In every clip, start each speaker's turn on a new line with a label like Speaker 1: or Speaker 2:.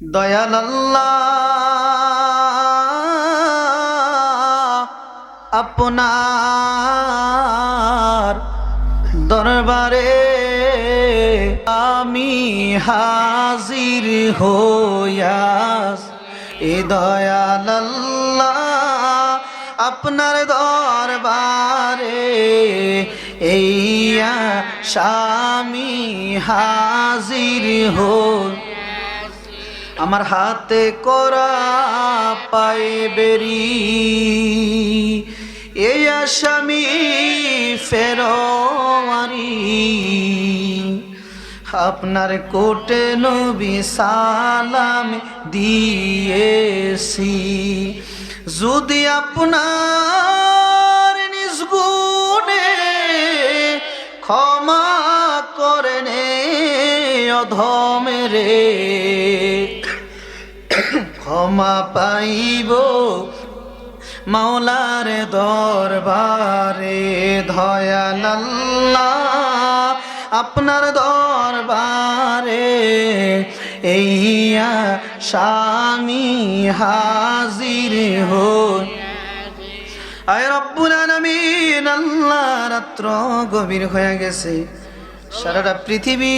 Speaker 1: দয়াল আপনার দরবারে আমি হাজির হইয়াস এ দয়াল আপনার দরবারে এইয়া স্বামী হাজির হই। আমার হাতে করা পাইবেরি এই আসামি ফেরোয়ারি। আপনার কোটে নবী সালাম দিয়েছি। যদি আপনার নিজ গুণে ক্ষমা করেন অধমেরে। ক্ষমা পাইব মাওলার দরবারে ধয়াল আল্লাহ। আপনার দরবারে এইয়া স্বামী হাজির হই। আয় রব্বুল আলামিন, আল্লাহ রাত্র গভীর হয়ে গেছে। সারাটা পৃথিবী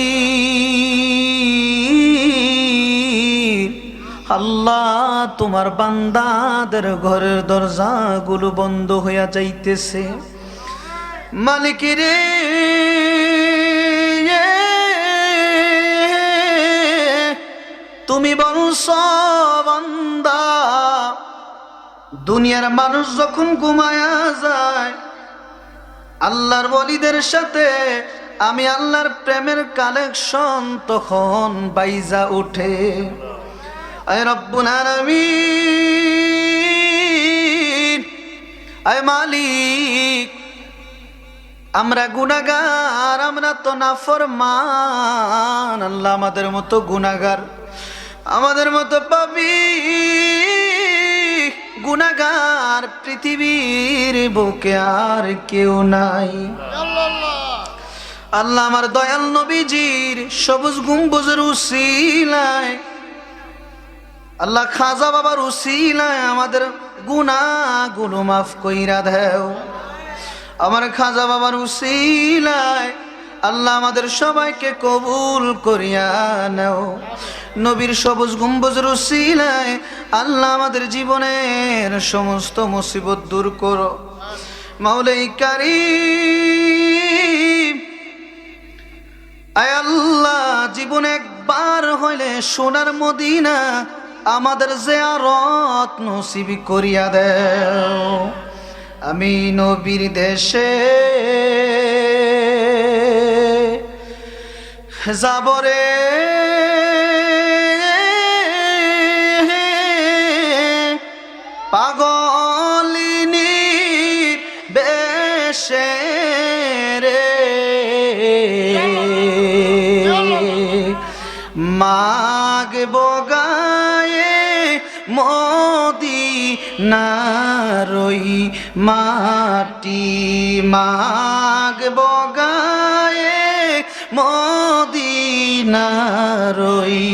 Speaker 1: আল্লাহ, তোমার বান্দাদের ঘরের দরজাগুলো বন্ধ হইয়া যাইতেছে। মালিকেরে তুমি বলছ, বান্দা, দুনিয়ার মানুষ যখন ঘুমায়া যায়, আল্লাহর বলিদের সাথে আমি আল্লাহর প্রেমের কালেকশন তখন বাইজা উঠে। আয় রব্বুল আলামিন। আয় মালিক, আমরা গুনাগার আমরা তো না নাফরমান। আল্লাহ আমাদের মতো গুনাগার আমাদের মতো পাবি গুনাগার পৃথিবীর বুকে আর কেউ নাই। আল্লাহ আমার দয়াল নবীজির সবুজ গুম্বুজের উসিলায় আল্লাহ খাজা বাবার উসিলায় আমাদের গুনা গুলো মাফ কইরা দেও। আমার খাজা বাবার উসিলায় আল্লাহ আমাদের সবাইকে কবুল করিয়া নেও। নবীর সবুজ গম্বুজের উসিলায় আল্লাহ আমাদের জীবনের সমস্ত মুসিবত দূর করো। মাওলাই কারিম, আয় আল্লাহ, জীবন একবার হইলে সোনার মদিনা আমাদের জিয়ারত নসিব করিয়া দে আমি নবীর দেশে যাবরে নারই মাটি মাগ বগায়ে মোদি নারই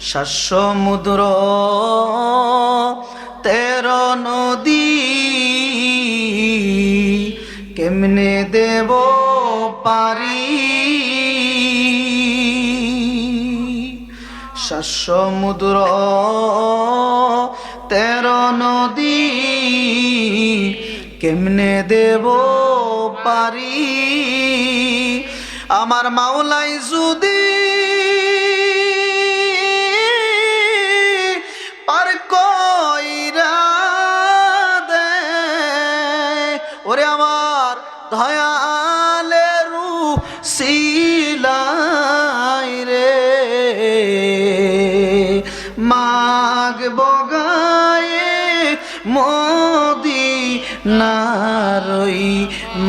Speaker 1: শাস্য মুদ্র তের নদী কেমনে দেব পারি? শাস্য মুদ্র তের নদী কেমনে দেব পারি? আমার মাওলাই যদি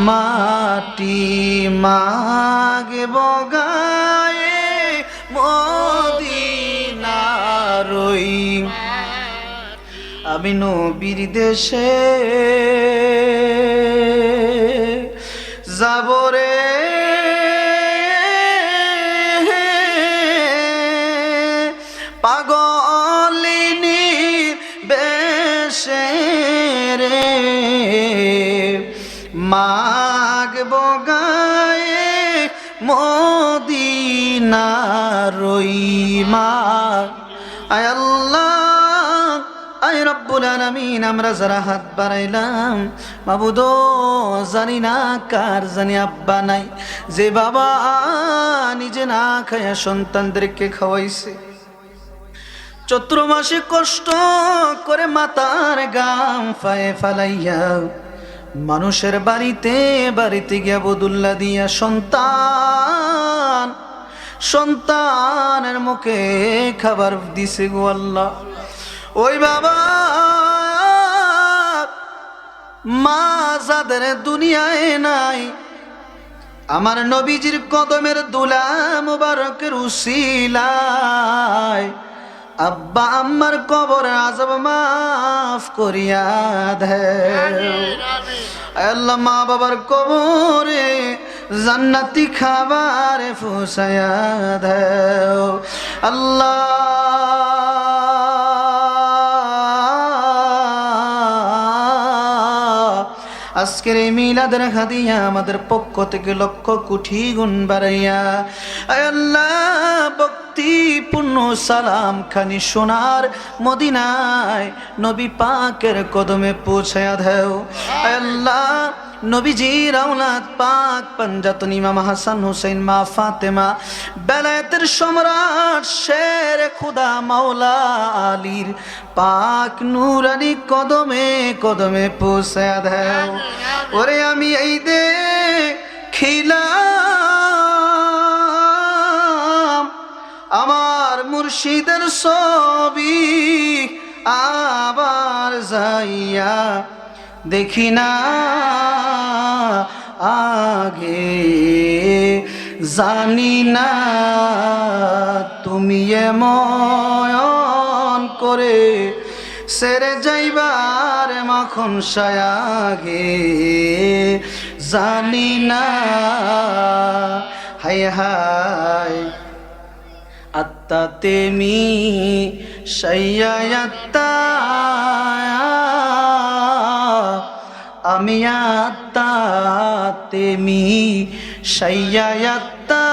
Speaker 1: মাটি মাগে বগায়ে মদিনারই আমি নবীর দেশে যাবরে মদিনার রই মা আয় আল্লাহ আমরা হাত জানি না কার, জানি আব্বা নাই। যে বাবা নিজে না খায়া সন্তানদেরকে খাওয়াইছে। চৈত্র কষ্ট করে মাতার গাম ফায়ে ফালাইয়া মানুষের বাড়িতে বাড়িতে গিয়া বদুল্লা দিয়া সন্তান, সন্তানের মুখে খাবার দিছে গো আল্লাহ। ওই বাবা, মা যাদের দুনিয়ায় নাই, আমার নবীজির কদমের দুলা মুবারকের উসিলায় আব্বা আম্মার কবর আজব মাফ করিয়া দে। আল্লাহ মা বাবার কবরে জান্নাতি খাবার ফুসায়া দেও। আল্লাহ, আজকের এই মিলাদের হাদিয়া আমাদের পক্ষ থেকে লক্ষ কোটি গুণ বাড়াইয়া। আল্লাহ ভক্তিপূর্ণ সালাম খানি সোনার মদিনায় নবী পাকের কদমে পৌঁছায়া দেও। আল্লাহ নবীজির আওলাদ পাক পঞ্জাতন ইমাম হাসান হুসেন মা ফাতেমা বেলায়েতের সম্রাট শের খুদা মাওলা আলীর পাক নুরানি কদমে কদমে পৌঁছায়া দেও। ওরে আমি এই দে খিলাম আমার মুর্শিদের ছবি আবার যাইয়া দেখি না আগে। জানি না তুমি এমন করে সেরে যাইবার মাখন সায়াগে। জানি না, হায় হায়। আত্মা তেমি শയ്যাত্তা আমি আত্মা তেমি শയ്যাত্তা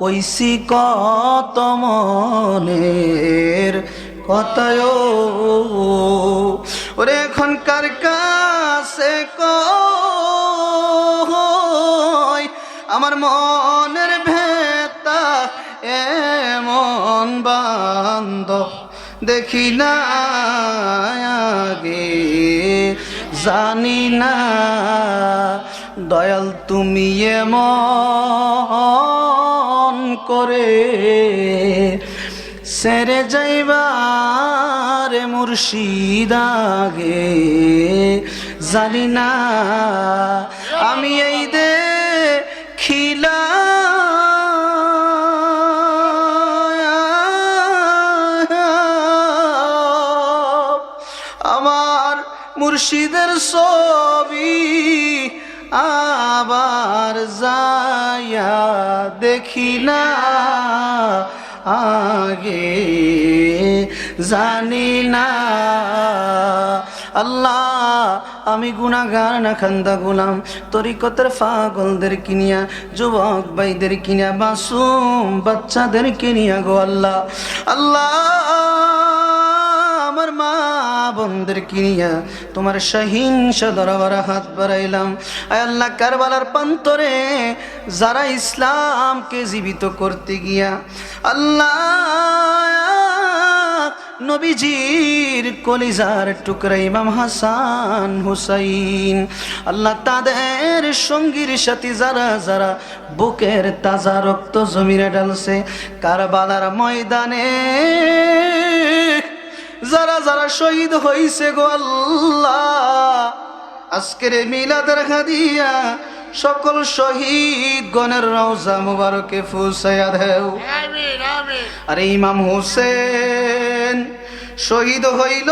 Speaker 1: কইসি কত মনের কথায়। ওরে এখনকার কাছে কই? আমার মনের বান্দ দেখি না আগে। জানি না, দয়াল তুমি এমন করে সেরে যাইবার মুর্শিদাগে জানি না, আমি এই দে খিলা মুর্শিদের ছবি আবার যাইয়া দেখি না। আগে জানি না। আল্লাহ, আমি গুনাগার না খান্দা গুলাম। তরিকতের ফাগলদের কিনিয়া, যুবক ভাইদের কিনিয়া, মাসুম বাচ্চাদের কিনিয়া গো আল্লাহ। আল্লাহ, আমার মা বোনদের কিনিয়া তোমার সহিংসা দরবার হাত বাড়াইলাম। আয় আল্লাহ, কারবালার পান্তরে যারা ইসলামকে জীবিত করতে গিয়া আল্লাহ নবীজির কলিজার টুকরা ইমাম হাসান হুসাইন, আল্লাহ তাদের সঙ্গীর সাথে যারা যারা বুকের তাজা রক্ত জমিরে ডালছে কারবালার ময়দানে যারা যারা শহীদ হইছে গো আল্লাহ আজকের মিলাদের হাদিয়া সকল শহীদ গণের রওজা মুবারকে ফুসাইয়া দেও। আরে ইমাম হোসেন শহীদ হইল।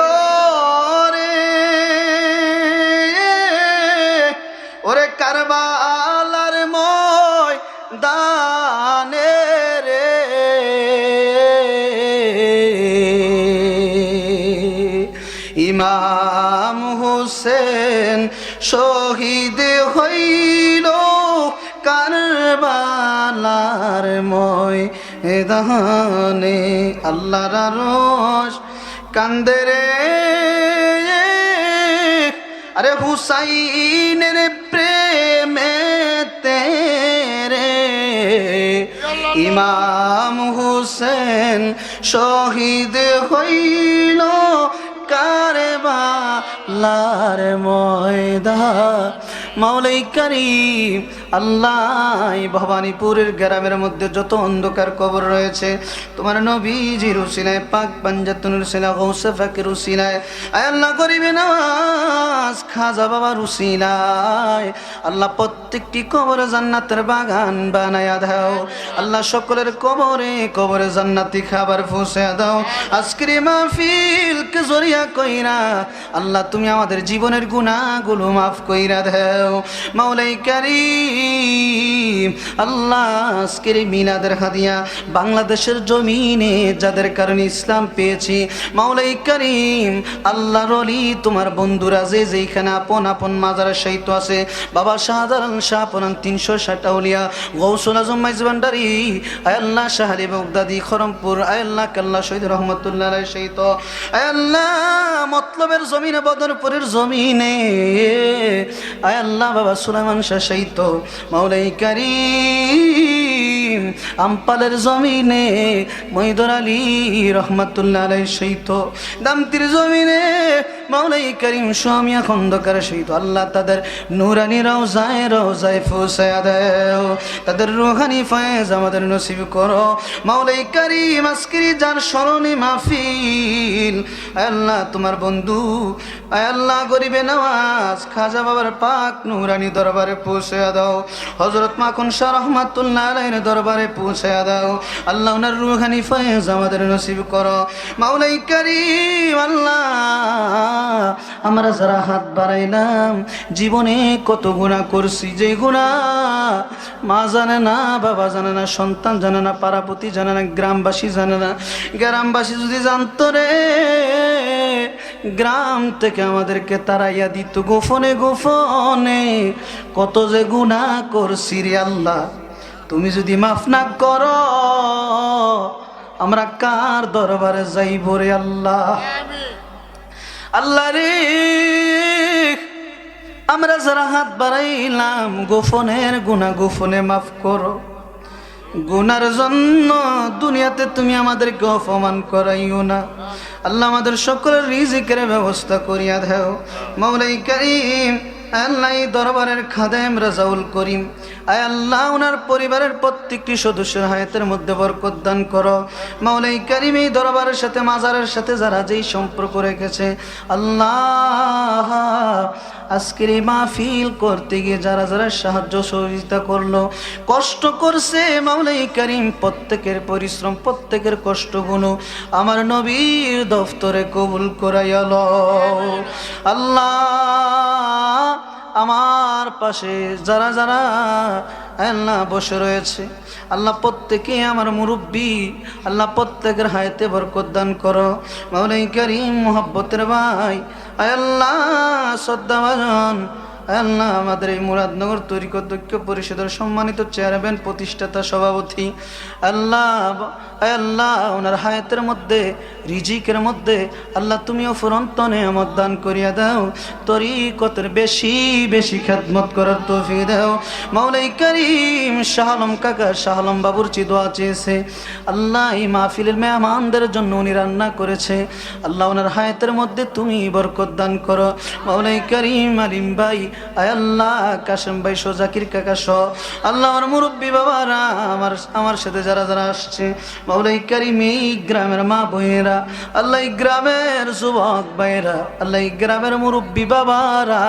Speaker 1: দানে আল্লাহর রস কান্দে রে। আরে হুসাইনের প্রেমে তেরে। ইমাম হুসেন শহীদ হইল কারবালার ময়দা মাওলাই করিম আল্লাহ ভবানীপুরের গ্রামের মধ্যে যত অন্ধকার কবর রয়েছে, তোমার নবীজি রুসিলায়, পাক পাঞ্জাতুন রুসিলা, গৌসে ফাকির আয় আল্লাহ করিবে নামাজ, খাজা বাবা রুসিলায়, আল্লাহ প্রত্যেকটি কবরে জান্নাতের বাগান বানায়া দাও, আল্লাহ সকলের কবরে কবরে জান্নাতি খাবার ফুসে দাও, আজকের মাহফিলকে জরিয়া কইরা, আল্লাহ তুমি আমাদের জীবনের গুনাহগুলো মাফ কইরা দাও, মাওলাই কারীম আল্লাহ আজকের এই মিলাদের হাদিয়া বাংলাদেশের জমিনে যাদের কারণে ইসলাম পেয়েছি মাওলাই করিম, আল্লাহর অলি তোমার বন্ধুরা যে যেইখানে আপন আপন মাজার সহিত আছে, বাবা শাহজালাল শাহ পরান তিনশো ষাট আউলিয়া, গৌসুল আজম মাইজ ভান্ডারি আয়াল্লাহ শাহারি বগদাদি খরমপুর আয়াল্লাহ কাল্লা শহীদ রহমতুল্লাহ সহিত আয়াল্লাহ মতলবের জমিনে, বদরপুরের জমিনে আয়াল্লাহ বাবা সুলাইমান শাহ সহিত মাওলাই কারিম। আমপালের জমিনে মহিদর আলী রহমতুল্লাহ আলাই সহিত, দামতির জমিনে মাওলাই করিম স্বামিয়া খন্দকার সহিত আল্লাহ তাদের নুরানি রওজায় রওজায় ফুসায়া দেও। তাদের রুহানি ফয়েজ আমাদের নসিব করো। করিম যার স্মরণে মাহফিল আল্লাহ তোমার বন্ধু আল্লাহ গরিবে নওয়াজ খাজা বাবার পাক নুরানি দরবারে পৌঁছে দাও। হজরত মাখন শাহ রহমাতুল্লাহ আলাইনের দরবারে পৌঁছে দাও। আল্লাহ ওনার রুহানি ফয়েজ আমাদের নসিব করো। মাওলাই করিম, আল্লাহ, আমরা যারা হাত বাড়াইলাম, জীবনে কত গুণা করছি, যে গুণা মা জানে না, বাবা জানে না, সন্তান জানে না, পাড়াপতি জানে না, গ্রামবাসী জানে না। গ্রামবাসী যদি জানতো রে, গ্রাম থেকে আমাদেরকে তারাইয়া দিত গোপনে গোপনে কত যে গুণা করছি রে আল্লাহ। তুমি যদি মাফ না করো, আমরা কার দরবারে যাইব রে আল্লাহ? আল্লাহ রে, আমরা যারা হাত বাড়াইলাম, গোপনের গুণা গোপনে মাফ করো। গুনার জন্য দুনিয়াতে তুমি আমাদেরকে অপমান করাইও না। আল্লাহ আমাদের সকলের রিজিকের ব্যবস্থা করিয়া দেও। মৌলাই করিম আল্লাহ দরবারের খাদেম রাজাউল করিম। আয় আল্লাহ ওনার পরিবারের প্রত্যেকটি সদস্যের হায়াতের মধ্যে বরকত দান করো। মাওলাই করিম এই দরবারের সাথে, মাজারের সাথে যারা যেই সম্পর্ক রেখেছে, আল্লাহ আজকের এই মাহফিল করতে গিয়ে যারা যারা সাহায্য সহযোগিতা করল, কষ্ট করছে মাওলাই করিম, প্রত্যেকের পরিশ্রম, প্রত্যেকের কষ্টগুলো আমার নবীর দফতরে কবুল করাইয়াল আল্লাহ আমার পাশে যারা যারা আল্লাহ বসে রয়েছে, আল্লাহ প্রত্যেকে আমার মুরব্বী, আল্লাহ প্রত্যেকের হায়াতে বরকত দান করো। করিম মোহব্বতের ভাই আল্লাহ শ্রদ্ধাভাজন আল্লাহ আমাদের এই মুরাদনগর তরিকত ঐক্য পরিষদের সম্মানিত চেয়ারম্যান, প্রতিষ্ঠাতা, সভাপতি। আল্লাহ আল্লাহ, ওনার হায়াতের মধ্যে, রিজিকের মধ্যে, আল্লাহ তুমিও ফুরন্ত নেয়ামত দান করিয়া দাও। তরিকতের বেশি বেশি খেদমত করার তৌফিক দাও। মাওলাই করিম শাহলম কাকা, শাহলম বাবুর চিদোয়া চেয়েছে, আল্লাহ এই মাহফিলের মেহমানদের জন্য উনি রান্না করেছে। আল্লাহ ওনার হায়াতের মধ্যে তুমি বরকত দান করো। মাওলাই করিম আলিম ভাই আল্লাহ, কাশেম ভাই সো জাকির কাকা সহ আল্লাহ আমার মুরব্বী বাবারা, আমার আমার সাথে যারা যারা আসছে, মাওলাই করিম এই গ্রামের মা বোনেরা, আল্লাহ এই গ্রামের যুবক ভাইরা আল্লাহ এই গ্রামের মুরব্বী বাবারা,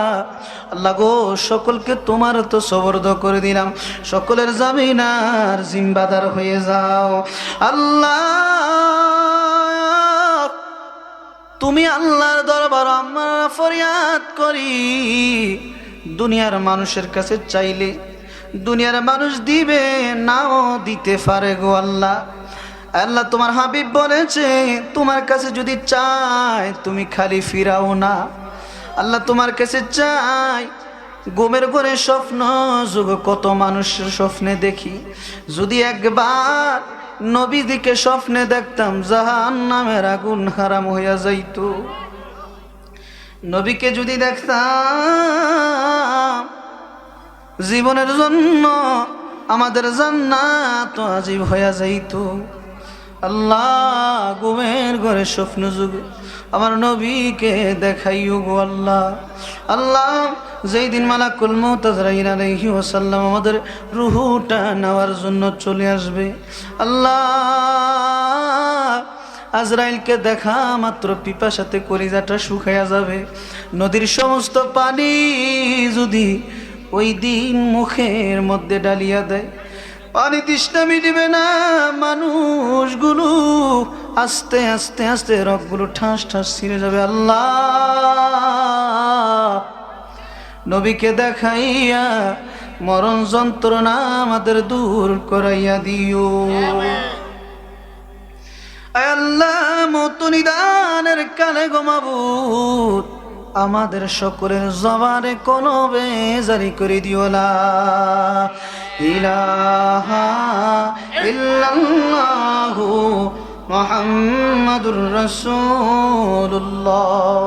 Speaker 1: আল্লাহ গো, সকলকে তোমার তো সবর্দ করে দিলাম। সকলের জামিনার জিম্বাদার হয়ে যাও। আল্লাহ, তুমি আল্লাহর দরবার আমরা ফরিয়াদ করি। দুনিয়ার মানুষের কাছে চাইলে দুনিয়ার মানুষ দিবে, নাও দিতে পারে গো আল্লাহ। আল্লাহ তোমার হাবিব বলেছে, তোমার কাছে যদি চায় তুমি খালি ফিরাও না। আল্লাহ তোমার কাছে চাই গোমের ঘরে স্বপ্ন, যুগ কত মানুষের স্বপ্নে দেখি। যদি একবার নবীদিকে স্বপ্নে দেখতাম জাহান নামের আগুন হারাম হইয়া যাইত। নবীকে যদি দেখতাম, জীবনের জন্য আমাদের জান্নাত আজীব হইয়া যাইত। আল্লাহ গুমের ঘরে স্বপ্ন যুগে, আমার নবীকে দেখাইও গো আল্লাহ। আল্লাহ যেই দিন মালাকুল আলাইহি ওয়াসাল্লাম আমাদের রুহুটা নেওয়ার জন্য চলে আসবে। আল্লাহ আজরাইলকে দেখা মাত্র পিপাসাতে কলিজাটা শুকাইয়া যাবে। নদীর সমস্ত পানি যদি ওই দিন মুখের মধ্যে ডালিয়া দেয়। পানি তৃষ্ণা মিটবে না, মানুষগুলো আস্তে আস্তে আস্তে রকগুলো ঠাস ঠাস ছিঁড়ে যাবে। আল্লাহ! নবীকে দেখাইয়া মরণ যন্ত্রণা আমাদের দূর করাইয়া দিও। আল্লাহ, মত নিদানের কালে গমাবুত আমাদের সকলের জবানে কোন বেজারি করে দিও না ইলাহা ইল্লাল্লাহু মুহাম্মাদুর রাসূলুল্লাহ।